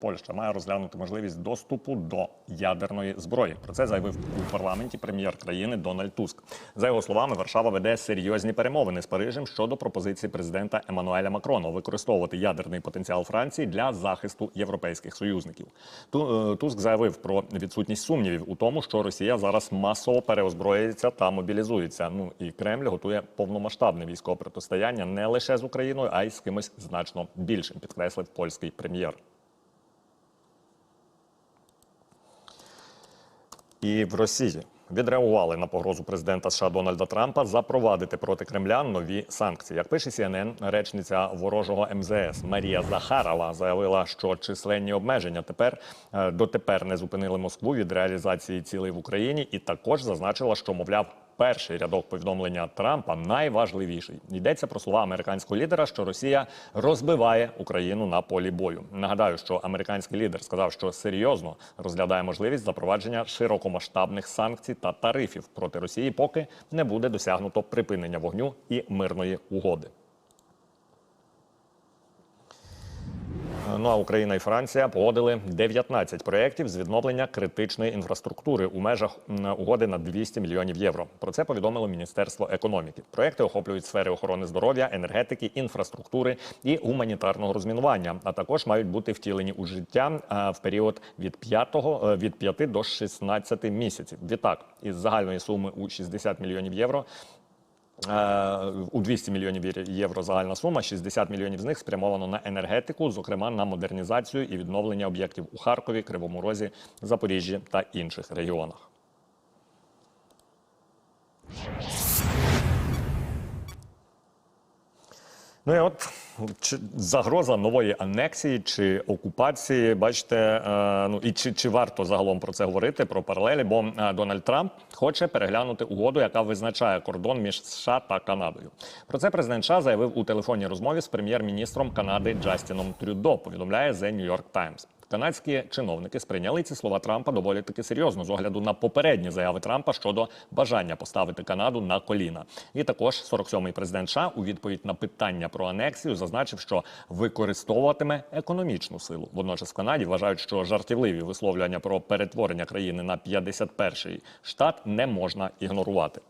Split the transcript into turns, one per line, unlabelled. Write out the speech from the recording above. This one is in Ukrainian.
Польща має розглянути можливість доступу до ядерної зброї. Про це заявив у парламенті прем'єр країни Дональд Туск. За його словами, Варшава веде серйозні перемовини з Парижем щодо пропозиції президента Еммануеля Макрона використовувати ядерний потенціал Франції для захисту європейських союзників. Е, Туск заявив про відсутність сумнівів у тому, що Росія зараз масово переозброюється та мобілізується. Ну і Кремль готує повномасштабне військове протистояння не лише з Україною, а й з кимось значно більшим, підкреслив польський прем'єр. І в Росії відреагували на погрозу президента США Дональда Трампа запровадити проти Кремля нові санкції. Як пише CNN, речниця ворожого МЗС Марія Захарова заявила, що численні обмеження тепер е, дотепер не зупинили Москву від реалізації цілей в Україні, і також зазначила, що мовляв. Перший рядок повідомлення Трампа найважливіший. Йдеться про слова американського лідера, що Росія розбиває Україну на полі бою. Нагадаю, що американський лідер сказав, що серйозно розглядає можливість запровадження широкомасштабних санкцій та тарифів проти Росії, поки не буде досягнуто припинення вогню і мирної угоди. Ну а Україна і Франція погодили 19 проєктів з відновлення критичної інфраструктури у межах угоди на 200 мільйонів євро. Про це повідомило Міністерство економіки. Проєкти охоплюють сфери охорони здоров'я, енергетики, інфраструктури і гуманітарного розмінування, а також мають бути втілені у життя в період від 5, е, від 5 до 16 місяців. Відтак, із загальної суми у 60 мільйонів євро у 200 мільйонів євро загальна сума. 60 мільйонів з них спрямовано на енергетику, зокрема на модернізацію і відновлення об'єктів у Харкові, Кривому Розі, Запоріжжі та інших регіонах. Ну і от чи загроза нової анексії чи окупації, бачите, е, ну і чи, чи варто загалом про це говорити, про паралелі? Бо е, Дональд Трамп хоче переглянути угоду, яка визначає кордон між США та Канадою. Про це президент США заявив у телефонній розмові з прем'єр-міністром Канади Джастіном Трюдо. Повідомляє The New York Times. Канадські чиновники сприйняли ці слова Трампа доволі таки серйозно з огляду на попередні заяви Трампа щодо бажання поставити Канаду на коліна. І також 47-й президент США у відповідь на питання про анексію зазначив, що використовуватиме економічну силу. Водночас в Канаді вважають, що жартівливі висловлювання про перетворення країни на 51-й штат не можна ігнорувати.